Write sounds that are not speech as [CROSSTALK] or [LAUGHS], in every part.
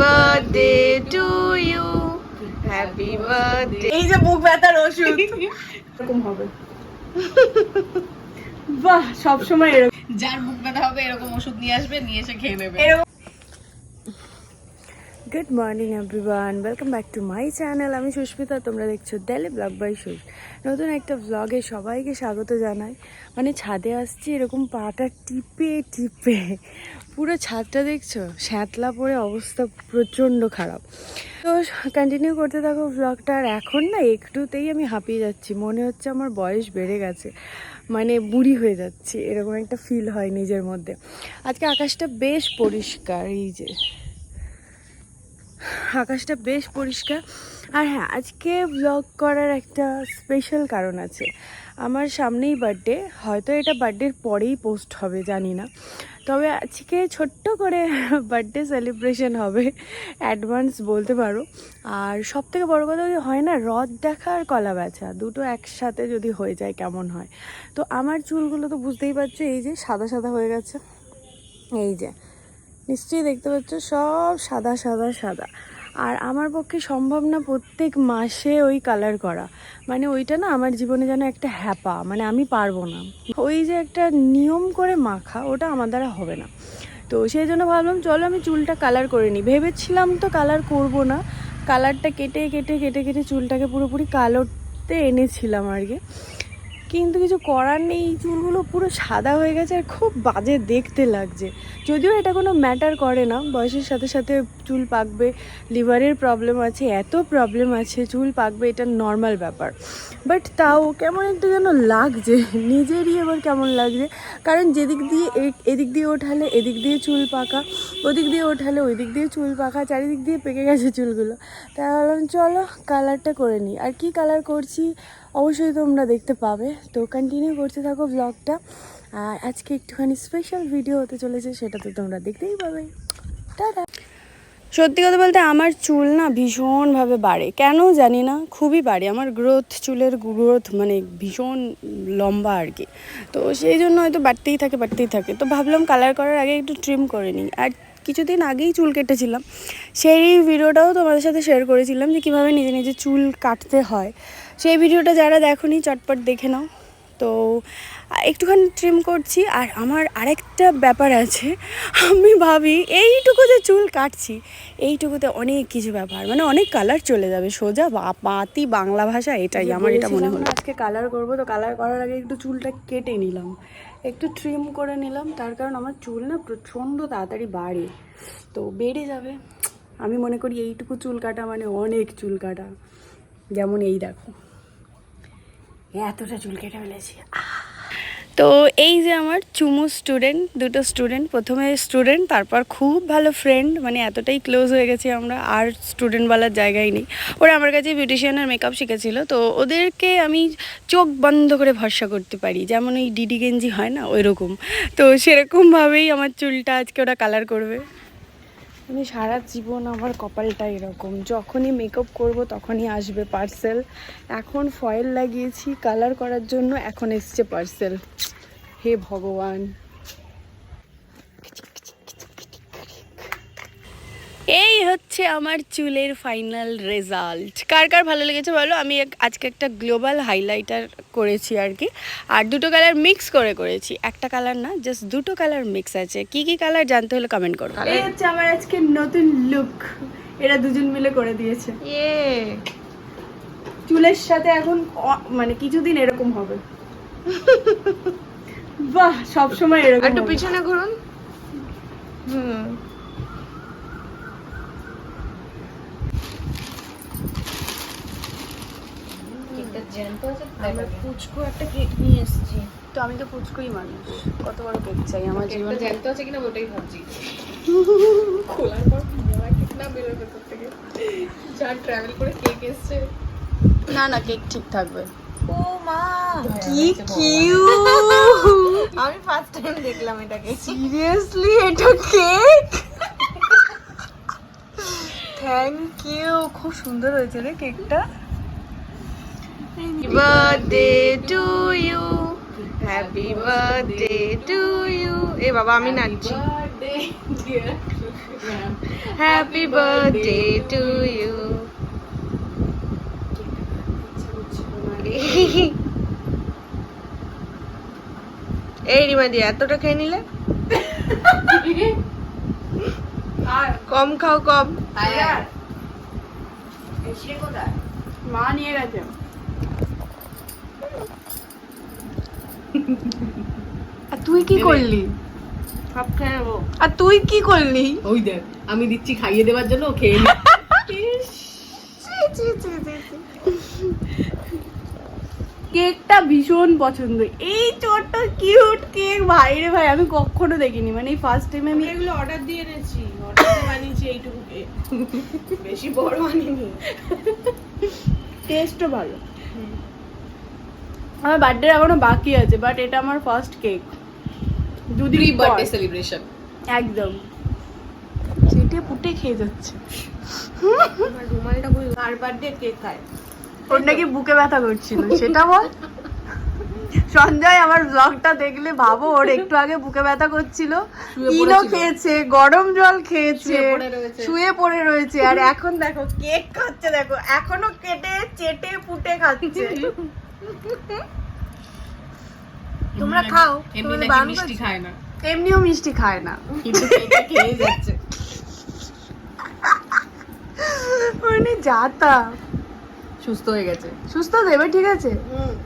Birthday to you happy birthday এই যে বুক ব্যথার ওষুধ। এরকম হবে। বাহ সব সময় এরকম। যার মুখ ব্যথা হবে এরকম ওষুধ নিয়ে আসবে নিয়ে এসে খেয়ে নেবে। এরকম good morning everyone welcome back to my channel আমি সুস্মিতা, তোমরা দেখছ ডেলি ব্লগ বাই সুস নতুন একটা ব্লগে সবাইকে স্বাগত জানাই। মানে ছাদে আসছি, এরকম পাটা টিপে টিপে। পুরো ছাদটা দেখছ? শ্যাতলা পরে অবস্থা প্রচণ্ড খারাপ। তো কন্টিনিউ করতে থাকো ব্লগটা আর এখন না, একটুতেই আমি হাঁপিয়ে যাচ্ছি। মনে হচ্ছে আমার বয়স বেড়ে গেছে। মানে বুড়ি হয়ে যাচ্ছি। এরকম একটা ফিল হয় নিজের মধ্যে। আজকে আকাশটা বেশ পরিষ্কার, এই যে। আকাশটা বেশ পরিষ্কার। আর হ্যাঁ আজকে ব্লগ করার একটা স্পেশাল কারণ আছে। আমার সামনেই বার্থডে হয়তো এটা বার্থডের পরেই পোস্ট হবে, জানি না। তবে আজকে ছোট্ট করে [LAUGHS] বার্থডে সেলিব্রেশন হবে অ্যাডভান্স বলতে পারো। আর সব থেকে বড়ো কথা হয় না, রথ দেখা আর কলা বেচা, দুটো একসাথে যদি হয়ে যায় কেমন হয়। তো আমার চুলগুলো তো বুঝতেই পারছ, এই যে সাদা সাদা হয়ে গেছে। এই যে নিশ্চয়ই দেখতে পাচ্ছ, সব সাদা সাদা সাদা। আর আমার পক্ষে সম্ভব না প্রত্যেক মাসে ওই কালার করা। মানে ওইটা না আমার জীবনে যেন একটা হ্যাপা মানে আমি পারব না। ওই যে একটা নিয়ম করে মাখা, ওটা আমার দ্বারা হবে না। তো সেই জন্য ভাবলাম, চলো আমি চুলটা কালার করে নিই। ভেবেছিলাম তো কালার করব না। কালারটা কেটে কেটে কেটে কেটে চুলটাকে পুরোপুরি কালোতে এনেছিলাম আর কি। কিন্তু কিছু করার নেই, এই চুলগুলো পুরো সাদা হয়ে গেছে আর খুব বাজে দেখতে লাগছে। যদিও এটা কোনো ম্যাটার করে না, বয়সের সাথে সাথে চুল পাকবে লিভারের প্রবলেম আছে, এত প্রবলেম আছে, চুল পাকবে, এটা নর্মাল ব্যাপার। বাট তাও কেমন একটু যেন লাগছে, নিজেরই এবার কেমন লাগছে। কারণ যেদিক দিয়ে এদিক দিয়ে ওঠালে এদিক দিয়ে চুল পাকা, ওদিক দিয়ে ওঠালে ওই দিক দিয়ে চুল পাকা, চারিদিক দিয়ে পেকে গেছে চুলগুলো। তাই ভাবলাম, চলো কালারটা করে নিই। আর কি কালার করছি? অবশ্যই তোমরা দেখতে পাবে। তো কন্টিনিউ করতে থাকো ব্লগটা আর আজকে একটুখানি স্পেশাল ভিডিও হতে চলেছে, সেটা তো তোমরা দেখতেই পাবে। সত্যি কথা বলতে আমার চুল না ভীষণভাবে বাড়ে। কেন জানি না, খুবই বাড়ে। আমার গ্রোথ চুলের গ্রোথ মানে ভীষণ লম্বা আর কি। তো সেই জন্য হয়তো বাড়তেই থাকে বাড়তেই থাকে। তো ভাবলাম কালার করার আগে একটু ট্রিম করে নিই। আর কিছুদিন আগেই চুল কেটেছিলাম। সেই ভিডিওটাও তোমাদের সাথে শেয়ার করেছিলাম যে কীভাবে নিজে নিজে চুল কাটতে হয়। সেই ভিডিওটা যারা দেখোনি চটপট দেখে নাও। তো একটুখানি ট্রিম করছি আর আমার আরেকটা ব্যাপার আছে আমি ভাবি এইটুকু যে চুল কাটছি এইটুকুতে অনেক কিছু ব্যাপার মানে অনেক কালার চলে যাবে সোজা বা- পাতি বাংলা ভাষা এটাই আমার এটা মনে হলো। আজকে কালার করব তো কালার করার আগে একটু চুলটা কেটে নিলাম। একটু ট্রিম করে নিলাম তার কারণ আমার চুল না প্রচণ্ড তাড়াতাড়ি বাড়ে তো বেড়ে যাবে। আমি মনে করি এইটুকু চুল কাটা মানে অনেক চুল কাটা। যেমন এই দেখো। এতটা চুল কেটে ফেলেছি। তো এই যে আমার চুমু স্টুডেন্ট দুটো স্টুডেন্ট প্রথমে স্টুডেন্ট তারপর খুব ভালো ফ্রেন্ড মানে এতটাই ক্লোজ হয়ে গেছি আমরা, আর স্টুডেন্টওয়ালার জায়গায় নেই। ওরা আমার কাছে বিউটিশিয়ানের মেকআপ শিখেছিল, তো ওদেরকে আমি চোখ বন্ধ করে ভরসা করতে পারি, যেমন ওই ডিডি গেঞ্জি হয় না ওই রকম তো সেরকমভাবেই আমার চুলটা আজকে ওরা কালার করবে। মানে সারা জীবন আমার কপালটা এরকম। যখনই মেকআপ করব তখনই আসবে পার্সেল এখন ফয়েল লাগিয়েছি কালার করার জন্য এখন এসছে পার্সেল হে ভগবান। এই হচ্ছে আমার চুলের ফাইনাল রেজাল্ট কার কার ভালো লেগেছে বলো? আমি এক- আজকে একটা গ্লোবাল হাইলাইটার করেছি আর কি। আর দুটো কালার মিক্স করে করেছি। একটা কালার না জাস্ট দুটো কালার মিক্স আছে। কি কি কালার জানতে হলে কমেন্ট করো। এই হচ্ছে আমার আজকে নতুন লুক এরা দুজন মিলে করে দিয়েছে। ইয়ে। চুলের সাথে এখন মানে কিছুদিন এরকম হবে। বাহ সব সময় এরকম একটু পিছনে ঘুরুন। হুম। আমরা পুচকু একটা কেক নিয়ে এসেছি। তো আমি তো পুচকুই মানুষ কত বড় কেক চাই? আমার জীবনে জ্যান্ত আছে কিনা ওটাই ভাবছি। [LAUGHS] খোলার পর মরা কেক না বেরোয় ভেতর থেকে। যা ট্রাভেল করে কেক এসছে। না না কেক ঠিক থাকবে। ও মা! কি কিউ [LAUGHS] আমি ফার্স্ট টাইম দেখলাম এটাকে। সিরিয়াসলি এটা কেক? [LAUGHS] থ্যাংক ইউ খুব সুন্দর হয়েছে রে কেকটা। Happy birthday to you. Happy birthday to এ বাবা আমি নাচছি। হ্যাপি বার্থডে টু ইউ এই রিমাদি এতটা খেয়ে নিলে? আর? কম খাও কম। মা নিয়ে গেছে। আর তুই কি করলি? সব খেয়ে আর। তুই কি করলি? ওই দেখ আমি দিচ্ছি খাইয়ে দেওয়ার জন্য খেয়ে নি। কেকটা ভীষণ পছন্দ। এই ছোট্ট কিউট কেক ভাই রে ভাই আমি কখনো দেখিনি। মানে এই ফার্স্ট টাইম আমি এগুলো অর্ডার দিয়ে এনেছি। অর্ডার বানিয়েছি এইটুকু বেশি বড় আনিনি টেস্টও ভালো। আমার বার্থডে এখনও বাকি আছে বাট এটা আমার ফার্স্ট কেক দুদিন বার্থডে সেলিব্রেশন একদম। চেটে পুটে খেয়ে যাচ্ছে। আমার রুমালটা বই আর বার্থডে কেক খায় ওর নাকি বুকে ব্যথা করছিল সেটা বল। সঞ্জয় আমার ব্লগটা দেখলে ভাবো ওর একটু আগে বুকে ব্যথা করছিল। শুয়ে ইনো খেয়েছে গরম জল খেয়েছে শুয়ে পড়ে রয়েছে। শুয়ে পড়ে রয়েছে। আর এখন দেখো কেক খাচ্ছে দেখো। এখনও কেটে চেটে পুটে খাচ্ছে। তোমরা খাও এমনি নাকি মিষ্টি খায় না। এমনিও মিষ্টি খায় না। কিন্তু খেয়ে যাচ্ছে। মানে যাতা সুস্থ হয়ে গেছে। সুস্থ দেবে ঠিক আছে।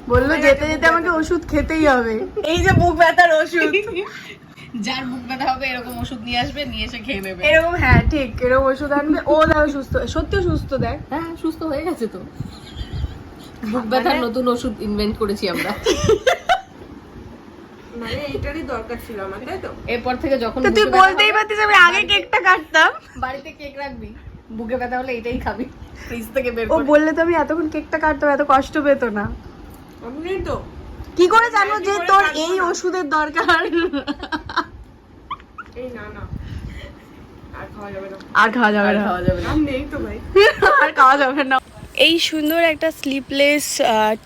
বলল যেতে যেতে আমাকে ওষুধ খেতেই হবে। এই যে বুক ব্যথার ওষুধ। [LAUGHS] যার বুক ব্যথা হবে এরকম ওষুধ নিয়ে আসবে নিয়ে এসে খেয়ে নেবে। এরকম হ্যাঁ ঠিক এরকম ওষুধ আনবে। ও দেখো সুস্থ সত্যি সুস্থ দেখ। হ্যাঁ সুস্থ হয়ে গেছে তো। বুক ব্যথার নতুন ওষুধ ইনভেন্ট করেছি আমরা। মানে এইটারই দরকার ছিল আমার তাই তো? এরপর থেকে যখন তুই বলতেই পারতিস আমি আগে কেকটা কাটতাম। বাড়িতে কেক রাখবি বুকে ব্যথা হলে এটাই খাবি ফ্রিজ থেকে বের ও বললে তো আমি এতক্ষণ কেকটা কাটতাম এত কষ্ট পেতো না। আমি তো। কি করে জানো যে তোর এই ওষুধের দরকার? এই না না। আর খাওয়া যাবে না। আর খাওয়া যাবে আর খাওয়া যাবে না। আর নেই তো ভাই। আর খাওয়া যাবে না। এই সুন্দর একটা স্লিপলেস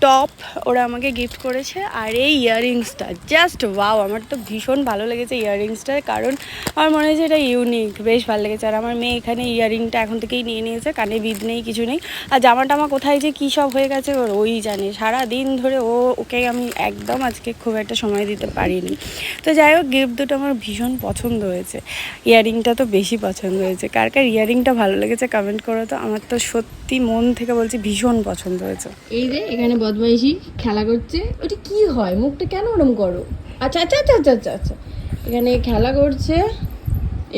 টপ ওরা আমাকে গিফট করেছে আর এই ইয়াররিংসটা জাস্ট ওয়াও আমার তো ভীষণ ভালো লেগেছে ইয়াররিংসটার কারণ আমার মনে হয়েছে এটা ইউনিক বেশ ভালো লেগেছে। আর আমার মেয়ে এখানে ইয়াররিংটা এখন থেকেই নিয়ে নিয়েছে, কানে বিদ নেই, কিছু নেই। আর জামা টামা কোথায় যে কী সব হয়ে গেছে ওর ওই জানে। সারা দিন ধরে ও, ওকে আমি একদম আজকে খুব একটা সময় দিতে পারিনি। তো যাই হোক গিফট দুটো আমার ভীষণ পছন্দ হয়েছে। ইয়াররিংটা তো বেশি পছন্দ হয়েছে। কার কার ইয়াররিংটা ভালো লেগেছে কমেন্ট করো তো। আমার তো সত্যি মন থেকে বলছি ভীষণ পছন্দ হয়েছে। এই যে এখানে বদমাইশি খেলা করছে। ওটা কি হয়? মুখটা কেন ওরম করো? আচ্ছা আচ্ছা আচ্ছা আচ্ছা আচ্ছা আচ্ছা। এখানে খেলা করছে।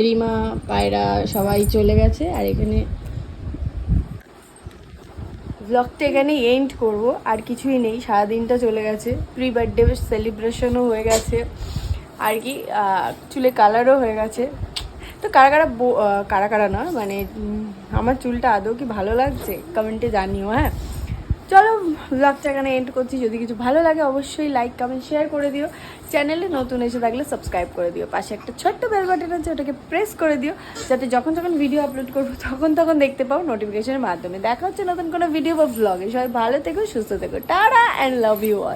রিমা পায়রা সবাই চলে গেছে। আর এখানে ব্লগটা এখানে এন্ড করব। আর কিছুই নেই। সারাদিনটা চলে গেছে। প্রি বার্থডে সেলিব্রেশনও হয়ে গেছে। আর কি চুলে কালারও হয়ে গেছে। তো কারা কারা কারা কারা না মানে আমার চুলটা আদৌ কি ভালো লাগছে? কমেন্টে জানিও হ্যাঁ? চলো ব্লগটা এখানে এন্ড করছি। যদি কিছু ভালো লাগে, অবশ্যই লাইক কমেন্ট শেয়ার করে দিও। চ্যানেলে নতুন এসে থাকলে সাবস্ক্রাইব করে দিও। পাশে একটা ছোট্ট বেল বাটন আছে, ওটাকে প্রেস করে দিও। যাতে যখন যখন ভিডিও আপলোড করব, তখন তখন দেখতে পাও নোটিফিকেশনের মাধ্যমে। দেখা হচ্ছে নতুন কোনো ভিডিও বা ব্লগে সবাই ভালো থেকো, সুস্থ থেকো। Tata and love you all